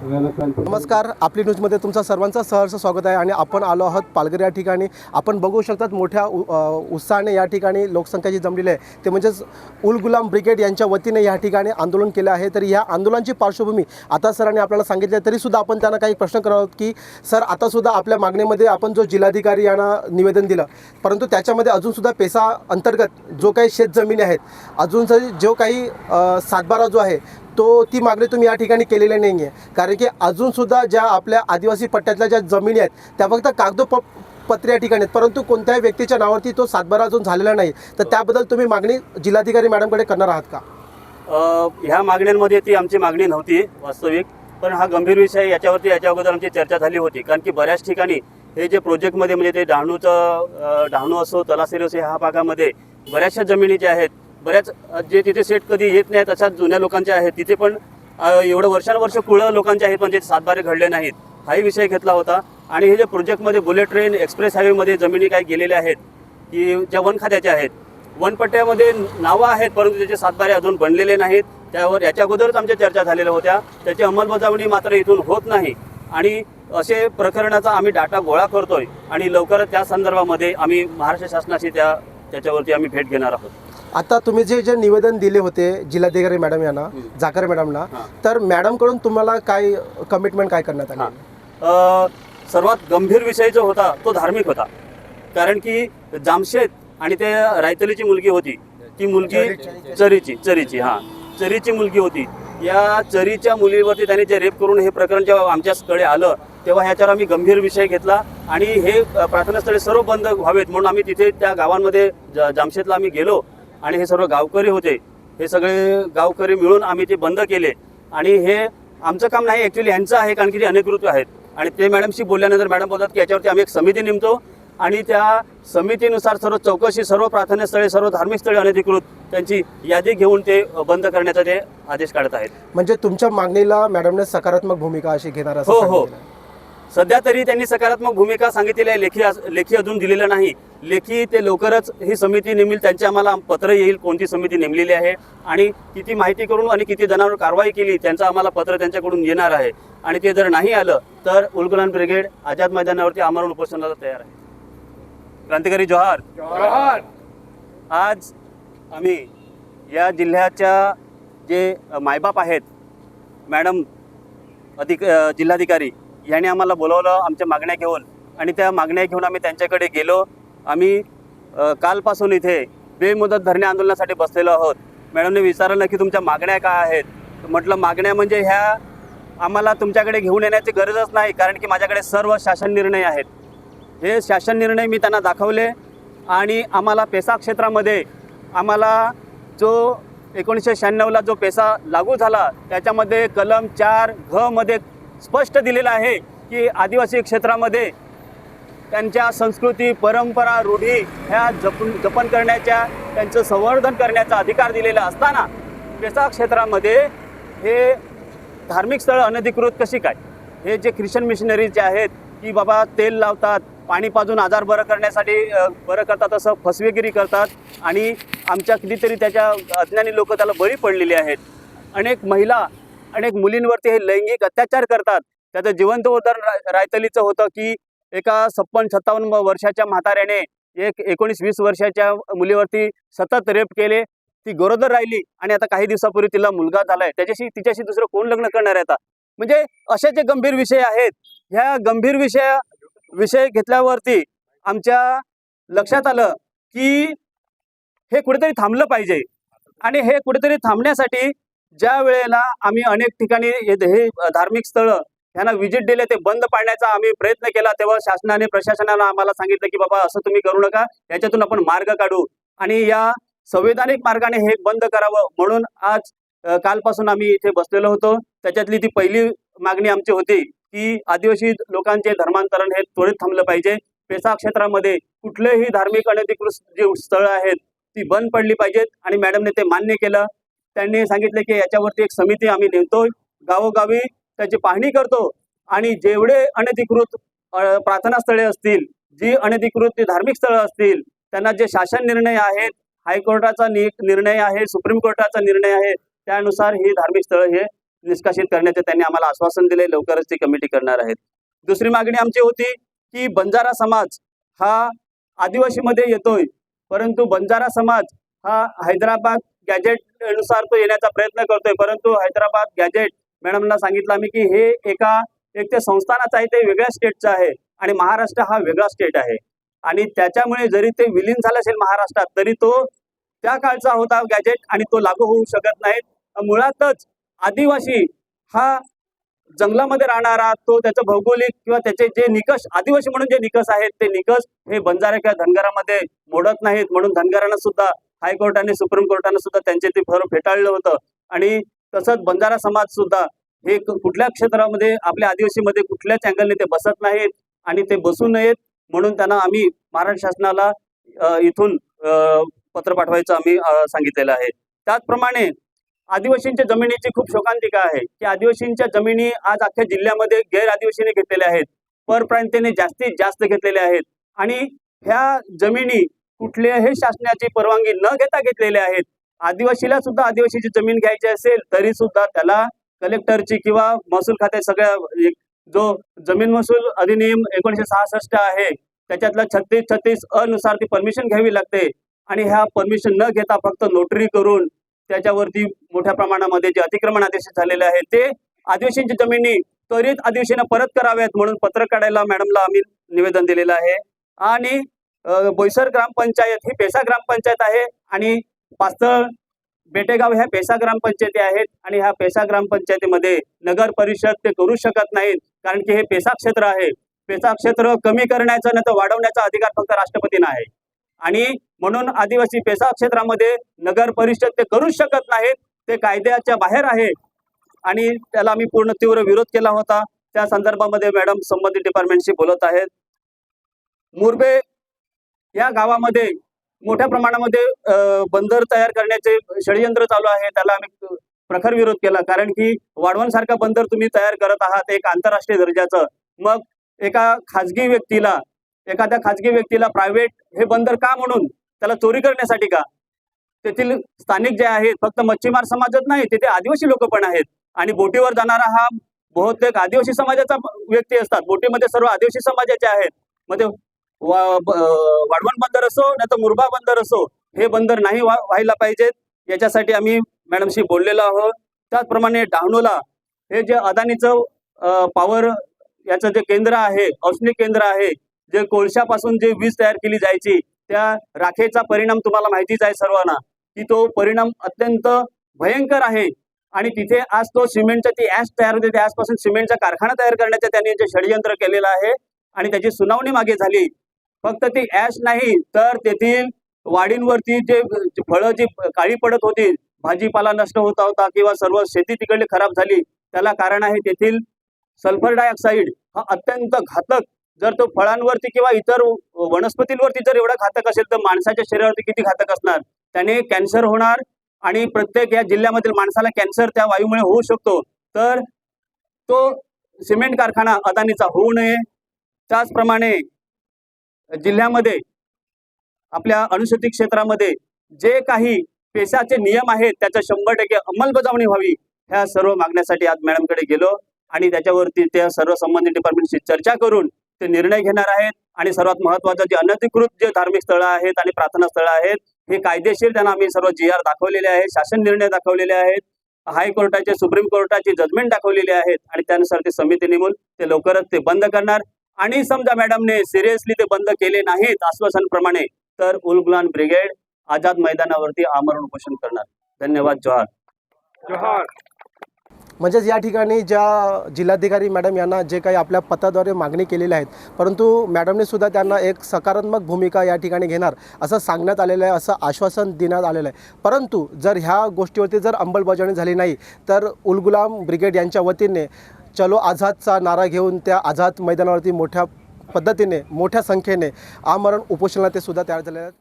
नमस्कार आपली न्यूजमध्ये तुमचं सर्वांचं सहर्ष स्वागत आहे आणि आपण आलो आहोत पालघर या ठिकाणी. आपण बघू शकतात मोठ्या उ- उत्साहाने या ठिकाणी लोकसंख्या जी जमलेली आहे ते म्हणजेच उल गुलाम ब्रिगेड यांच्या वतीने या ठिकाणी आंदोलन केलं आहे. तर या आंदोलनाची पार्श्वभूमी आता सरांनी आपल्याला सांगितली तरीसुद्धा आपण त्यांना काही प्रश्न करत आहोत की सर आतासुद्धा आपल्या मागणीमध्ये आपण जो जिल्हाधिकारी यांना निवेदन दिलं परंतु त्याच्यामध्ये अजूनसुद्धा पेसा अंतर्गत जो काही शेतजमिनी आहेत अजून जो काही सातबारा जो आहे तो ती मागणी तुम्ही या ठिकाणी केलेली नाही आहे कारण की अजूनसुद्धा ज्या आपल्या आदिवासी पट्ट्यातल्या ज्या जमिनी आहेत त्या फक्त कागदोप पत्र या ठिकाणी आहेत. परंतु कोणत्याही व्यक्तीच्या नावावरती तो सातबारा अजून झालेला नाही. तर त्याबद्दल तुम्ही मागणी जिल्हाधिकारी मॅडमकडे करणार आहात का? ह्या मागण्यांमध्ये ती आमची मागणी नव्हती वास्तविक. पण हा गंभीर विषय याच्यावरती याच्या अगोदर आमची चर्चा झाली होती. कारण की बऱ्याच ठिकाणी हे जे प्रोजेक्टमध्ये म्हणजे ते डहाणूचं डहाणू असो तलासेरी असो ह्या भागामध्ये बऱ्याचशा जमिनी ज्या आहेत बऱ्याच जे तिथे सेट कधी येत नाहीत अशा जुन्या लोकांच्या आहेत. तिथे पण एवढं वर्षानुवर्ष कुळं लोकांचे आहेत पण जे सातबारे घडले नाहीत. हाही विषय घेतला होता. आणि हे जे प्रोजेक्टमध्ये बुलेट ट्रेन एक्सप्रेस हायवेमध्ये जमिनी काही गेलेल्या आहेत की ज्या वन खात्याच्या आहेत. वनपट्ट्यामध्ये नावं आहेत परंतु त्याचे सातबारे अजून बनलेले नाहीत. त्यावर याच्या अगोदरच आमच्या चर्चा झालेल्या होत्या. त्याची अंमलबजावणी मात्र इथून होत नाही. आणि असे प्रकरणाचा आम्ही डाटा गोळा करतोय. आणि लवकरच त्या संदर्भामध्ये आम्ही महाराष्ट्र शासनाशी त्या त्याच्यावरती आम्ही भेट घेणार आहोत. आता तुम्ही जे जे निवेदन दिले होते जिल्हाधिकारी मॅडम यांना जाकर मॅडमना. तर मॅडमकडून तुम्हाला काय कमिटमेंट काय करण्यात आली? सर्वात गंभीर विषय जो होता तो धार्मिक होता. कारण की जामशेद आणि ते रायतलीची मुलगी होती ती मुलगी चरीची. चरीची हा. चरीची मुलगी होती. या चरीच्या मुलीवरती त्यांनी जे रेप करून हे प्रकरण जेव्हा आमच्याकडे आलं तेव्हा ह्याच्यावर आम्ही गंभीर विषय घेतला आणि हे प्रार्थनास्थळे सर्व बंद व्हावेत म्हणून आम्ही तिथे त्या गावांमध्ये जामशेदला आम्ही गेलो. आणि हे सर्व गावकरी होते. हे सगळे गावकरी मिळून आम्ही ते बंद केले. आणि हे आमचं काम नाही ॲक्च्युली यांचं आहे कारण की ते अनधिकृत आहेत. आणि ते मॅडमशी बोलल्यानंतर मॅडम बोलतात की याच्यावरती आम्ही एक समिती नेमतो. आणि त्या समितीनुसार सर्व चौकशी सर्व प्रार्थना स्थळे सर्व धार्मिक स्थळे अनधिकृत त्यांची यादी घेऊन ते बंद करण्याचा ते आदेश काढत आहेत. म्हणजे तुमच्या मागणीला मॅडमने सकारात्मक भूमिका अशी घेणार असं हो हो. सध्या तरी त्यांनी सकारात्मक भूमिका सांगितलेली आहे. लेखी लेखी अजून दिलेलं नाही. लेखी ते लवकरच ही समिती नेमली त्यांचे आम्हाला पत्र येईल कोणती समिती नेमलेली आहे आणि किती माहिती करून आणि किती जणांवर कारवाई केली त्यांचं आम्हाला पत्र त्यांच्याकडून येणार आहे. आणि ते जर नाही आलं तर उलगुलान ब्रिगेड आझाद मैदानावरती आमरण उपोषणाला तयार आहे. क्रांतिकारी जोहार. आज आम्ही या जिल्ह्याच्या जे मायबाप आहेत मॅडम अधिक जिल्हाधिकारी यांनी आम्हाला बोलवलं आमच्या मागण्या घेऊन. आणि त्या मागण्या घेऊन आम्ही त्यांच्याकडे गेलो. आम्ही कालपासून इथे बेमुदत धरणे आंदोलनासाठी बसलेलो आहोत. मॅडमने विचारलं की तुमच्या मागण्या काय आहेत? म्हटलं मागण्या म्हणजे ह्या आम्हाला तुमच्याकडे घेऊन येण्याची गरजच नाही कारण की माझ्याकडे सर्व शासन निर्णय आहेत. हे शासन निर्णय मी त्यांना दाखवले आणि आम्हाला पेसा क्षेत्रामध्ये आम्हाला जो एकोणीसशे शहाण्णवला जो पेसा लागू झाला त्याच्यामध्ये कलम चार घ मध्ये स्पष्ट दिलेलं आहे की आदिवासी क्षेत्रामध्ये त्यांच्या संस्कृती परंपरा रूढी ह्या जपून जपन करण्याच्या त्यांचं संवर्धन करण्याचा अधिकार दिलेला असताना पेसा क्षेत्रामध्ये हे धार्मिक स्थळं अनधिकृत कशी काय? हे जे ख्रिश्चन मिशनरी जे आहेत की बाबा तेल लावतात पाणी पाजून आजार बरं करण्यासाठी बरं करतात असं फसवेगिरी करतात आणि आमच्या कितीतरी त्याच्या अज्ञानी लोक त्याला बळी पडलेली आहेत. अनेक महिला अनेक मुलींवरती हे लैंगिक अत्याचार करतात. त्याचं जिवंत उदाहरण रायतलीचं होतं की एका छप्पन सत्तावन्न वर्षाच्या म्हाताऱ्याने एक एकोणीस वीस वर्षाच्या मुलीवरती सतत रेप केले. ती गरोदर राहिली आणि आता काही दिवसापूर्वी तिला मुलगा झालाय. त्याच्याशी तिच्याशी दुसरं कोण लग्न करणार आहे आता? म्हणजे असे जे गंभीर विषय आहेत ह्या गंभीर विषय विषय घेतल्यावरती आमच्या लक्षात आलं की हे कुठेतरी थांबलं पाहिजे. आणि हे कुठेतरी थांबण्यासाठी ज्या वेळेला आम्ही अनेक ठिकाणी हे धार्मिक स्थळं ह्यांना व्हिजिट दिले ते बंद पाडण्याचा आम्ही प्रयत्न केला. तेव्हा शासनाने प्रशासनाला आम्हाला सांगितलं की बाबा असं तुम्ही करू नका. याच्यातून आपण मार्ग काढू. आणि या संवैधानिक मार्गाने हे बंद करावं म्हणून आज कालपासून आम्ही इथे बसलेलो होतो. त्याच्यातली ती पहिली मागणी आमची होती की आदिवासी लोकांचे धर्मांतरण हे त्वरित थांबलं पाहिजे. पेसा क्षेत्रामध्ये कुठलेही धार्मिक अनधिकृत जे स्थळं आहेत ती बंद पडली पाहिजेत. आणि मॅडमने ते मान्य केलं. त्यांनी सांगितले की याच्यावरती एक समिती आम्ही नेमतोय गावोगावी त्याची पाहणी करतो आणि जेवढे अनधिकृत प्रार्थना स्थळे असतील जी अनधिकृत धार्मिक स्थळं असतील त्यांना जे शासन निर्णय आहेत हायकोर्टाचा निर्णय आहे सुप्रीम कोर्टाचा निर्णय आहे त्यानुसार ही धार्मिक स्थळं हे निष्कासित करण्याचे त्यांनी आम्हाला आश्वासन दिले लवकरच ती कमिटी करणार आहेत. दुसरी मागणी आमची होती की बंजारा समाज हा आदिवासीमध्ये येतोय परंतु बंजारा समाज हा हैदराबाद गॅजेटनुसार तो येण्याचा प्रयत्न करतोय. परंतु हैदराबाद गॅजेट मॅडमना सांगितलं आम्ही की हे एका एक ते संस्थानाचं आहे ते वेगळ्या स्टेटचं आहे आणि महाराष्ट्र हा वेगळा स्टेट आहे. आणि त्याच्यामुळे जरी ते विलीन झालं असेल महाराष्ट्रात तरी तो त्या काळचा होता गॅजेट आणि तो लागू होऊ शकत नाहीत. मुळातच आदिवासी हा जंगलामध्ये राहणारा तो त्याचं भौगोलिक किंवा त्याचे जे निकष आदिवासी म्हणून जे निकष आहेत ते निकष हे बंजारे किंवा धनगरामध्ये मोडत नाहीत. म्हणून धनगरांना सुद्धा हायकोर्टाने सुप्रीम कोर्टाने सुद्धा त्यांचे ते फर फेटाळलं होतं. आणि तसंच बंजारा समाज सुद्धा हे कुठल्या क्षेत्रामध्ये आपल्या आदिवासीमध्ये कुठल्याच अँगलने ते बसत नाहीत आणि ते बसू नयेत म्हणून त्यांना आम्ही महाराष्ट्र शासनाला इथून पत्र पाठवायचं आम्ही सांगितलेलं आहे. त्याचप्रमाणे आदिवासींच्या जमिनीची खूप शोकांतिका आहे. की आदिवासींच्या जमिनी आज अख्ख्या जिल्ह्यामध्ये गैर आदिवासीने घेतलेल्या आहेत. परप्रांतीने जास्तीत जास्त घेतलेल्या आहेत. आणि ह्या जमिनी कुठल्याही शासनाची परवानगी न घेता घेतलेल्या आहेत. आदिवासीला सुद्धा आदिवासीची जमीन घ्यायची असेल तरी सुद्धा त्याला कलेक्टरची किंवा महसूल खात्या सगळ्या जो जमीन महसूल अधिनियम एकोणीशे सहासष्ट आहे त्याच्यातला छत्तीस छत्तीस अनुसार ती परमिशन घ्यावी लागते. आणि ह्या परमिशन न घेता फक्त नोटरी करून त्याच्यावरती मोठ्या प्रमाणामध्ये जे अतिक्रमण आदेश झालेले आहेत ते आदिवासींची जमिनी त्वरित आदिवासींना परत कराव्यात म्हणून पत्र काढायला मॅडमला आम्ही निवेदन दिलेलं आहे. आणि बोईसर ग्रामपंचायत ही पेसा ग्रामपंचायत आहे आणि पास्तळ बेटेगाव ह्या पेसा ग्रामपंचायती आहेत आणि ह्या पेसा ग्रामपंचायतीमध्ये नगर परिषद ते करू शकत नाहीत कारण की हे पेसा क्षेत्र आहे. पेसा क्षेत्र कमी करण्याचा नाही तर वाढवण्याचा अधिकार फक्त राष्ट्रपतींना आहे. आणि म्हणून आदिवासी पेसा क्षेत्रामध्ये नगर परिषद ते करू शकत नाहीत ते कायद्याच्या बाहेर आहे. आणि त्याला आम्ही पूर्ण तीव्र विरोध केला होता. त्या संदर्भामध्ये मॅडम संबंधित डिपार्टमेंटशी बोलत आहेत. मुर्बे या गावामध्ये मोठ्या प्रमाणामध्ये बंदर तयार करण्याचे षडयंत्र चालू आहे. त्याला आम्ही प्रखर विरोध केला. कारण की वाढवण सारखा बंदर तुम्ही तयार करत आहात एक आंतरराष्ट्रीय दर्जाचं. मग एका खाजगी व्यक्तीला एखाद्या खाजगी व्यक्तीला प्रायव्हेट हे बंदर का म्हणून? त्याला चोरी करण्यासाठी का? तेथील स्थानिक जे आहेत फक्त मच्छीमार समाजच नाही तिथे आदिवासी लोक पण आहेत. आणि बोटीवर जाणारा हा बहुतेक आदिवासी समाजाचा व्यक्ती असतात. बोटीमध्ये सर्व आदिवासी समाजाचे आहेत. मग ते वाढवण बंदर असो नाही तर मुरबा बंदर असो हे बंदर नाही व्हायला पाहिजेत. याच्यासाठी आम्ही मॅडमशी बोललेलो आहोत. त्याचप्रमाणे डहाणूला हे जे अदानीचं पॉवर याचं जे केंद्र आहे औष्णिक केंद्र आहे जे कोळशापासून जे वीज तयार केली जायची त्या राखेचा परिणाम तुम्हाला माहितीच आहे सर्वांना की तो परिणाम अत्यंत भयंकर आहे. आणि तिथे आज तो सिमेंटचा ती ॲश तयार होते त्या ॲशपासून सिमेंटचा कारखाना तयार करण्याचं त्यांनी जे षडयंत्र केलेलं आहे आणि त्याची सुनावणी मागे झाली. फक्त ती ॲश नाही तर तेथील वाडींवरती जे जे फळं जी काळी पडत होती भाजीपाला नष्ट होता होता किंवा सर्व शेती तिकडली खराब झाली त्याला कारण आहे तेथील सल्फर डायऑक्साईड हा अत्यंत घातक. जर तो फळांवरती किंवा इतर वनस्पतींवरती जर एवढा घातक असेल तर माणसाच्या शरीरावरती किती घातक असणार? त्याने कॅन्सर होणार आणि प्रत्येक या जिल्ह्यामधील माणसाला कॅन्सर त्या वायूमुळे होऊ शकतो. तर तो सिमेंट कारखाना अदानीचा होऊ नये. त्याचप्रमाणे जिल्ह्यामध्ये आपल्या अनुसूचित क्षेत्रामध्ये जे काही पेशाचे नियम आहेत त्याच्या शंभर टक्के अंमलबजावणी व्हावी ह्या सर्व मागण्यासाठी आज मॅडमकडे गेलो आणि त्याच्यावरती त्या सर्व संबंधित डिपार्टमेंटशी चर्चा करून ते निर्णय घेणार आहेत. आणि सर्वात महत्वाचं जे अनधिकृत जे धार्मिक स्थळं आहेत आणि प्रार्थना स्थळं आहेत हे कायदेशीर त्यांना आम्ही सर्व जी आर दाखवलेले आहेत शासन निर्णय दाखवलेले आहेत. हायकोर्टाचे सुप्रीम कोर्टाची जजमेंट दाखवलेली आहेत आणि त्यानुसार ते समिती नेमून ते लवकरच ते बंद करणार. आणि समजा मॅडमने सिरियसली ते बंद केले नाहीत आश्वासनप्रमाणे तर उलगुलान ब्रिगेड आझाद मैदानावरती आमरण उपोषण करणार. धन्यवाद जोहार. जोहार. म्हणजेच या ठिकाणी ज्या जिल्हाधिकारी मॅडम यांना जे काही आपल्या पत्राद्वारे मागणी केलेल्या आहेत परंतु मॅडमने सुद्धा त्यांना एक सकारात्मक भूमिका या ठिकाणी घेणार असं सांगण्यात आलेलं आहे असं आश्वासन देण्यात आलेलं आहे. परंतु जर ह्या गोष्टीवरती जर अंमलबजावणी झाली नाही तर उलगुलाम ब्रिगेड यांच्या वतीने चलो आझादचा नारा घेऊन त्या आझाद मैदानावरती मोठ्या पद्धतीने मोठ्या संख्येने आमरण उपोषणाला ते सुद्धा तयार झाले आहेत.